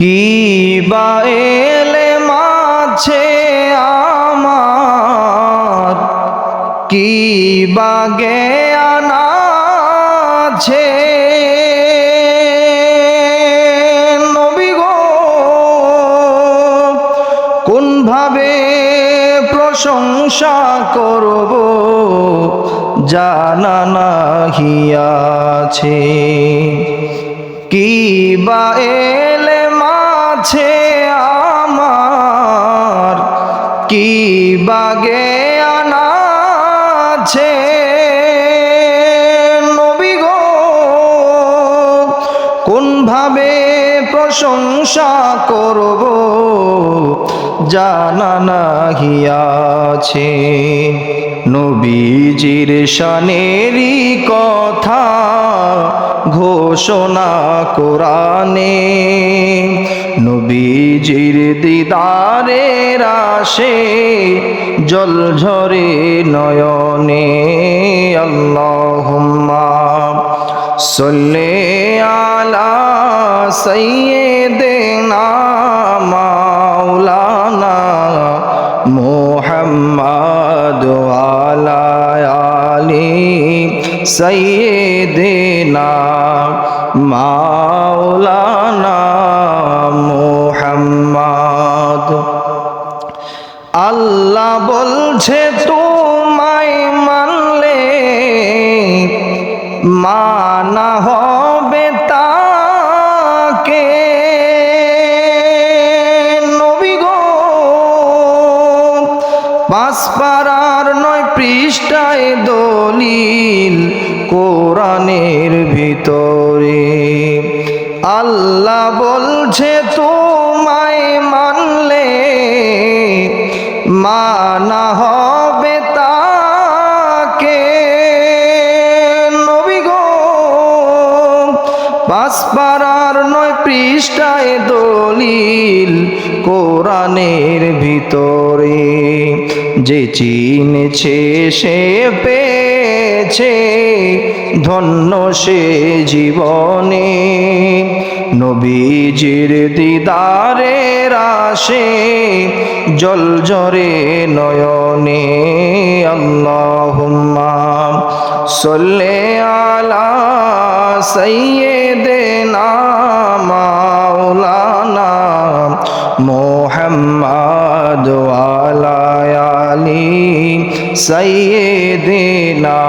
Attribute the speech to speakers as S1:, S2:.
S1: কি বা এলে মাঝে আমার কি বা জ্ঞান আছে নবী গো, কোন ভাবে প্রশংসা করব জানা নাহিয়াছে কি বা এলে মাঝে আমার, কি বা জ্ঞান আছে? নবী গো কোন ভাবে প্রশংসা করব জানা নাহিয়াছে নবীজির শানেরই কথা ঘোষণা কোরআনে, নবীজির দিদারের আসে জল ঝরে নয়নে। আল্লাহুম্মা সল্লে আলা সাইয়্যিদিনা মাওলানা মুহাম্মদ আলি সাইয়্যিদিনা মাওলানা মুহাম্মদ। আল্লাহ বলছে, তোমায় মানলে মানা হবে তাকে। নবী গো পাঁচ পাড়ার নয় পৃষ্ঠায় দলিল কোরআনের ভিতরে। আল্লাহ বলছে, তোমায় মানলে মানা হবে তাকে। নবী গো পাঁচ পাড়ার নয় পৃষ্ঠায় দলিল কোরআনের ভিতরে। যে চিনেছে, সে পেয়েছে ধন্য সে জীবনে। নবীজির দিদারের আসে জল জরে নয়নে। আল্লাহুম্মা সল্লে আলা সাইয়্যিদিনা আলি সাইয়্যিদিনা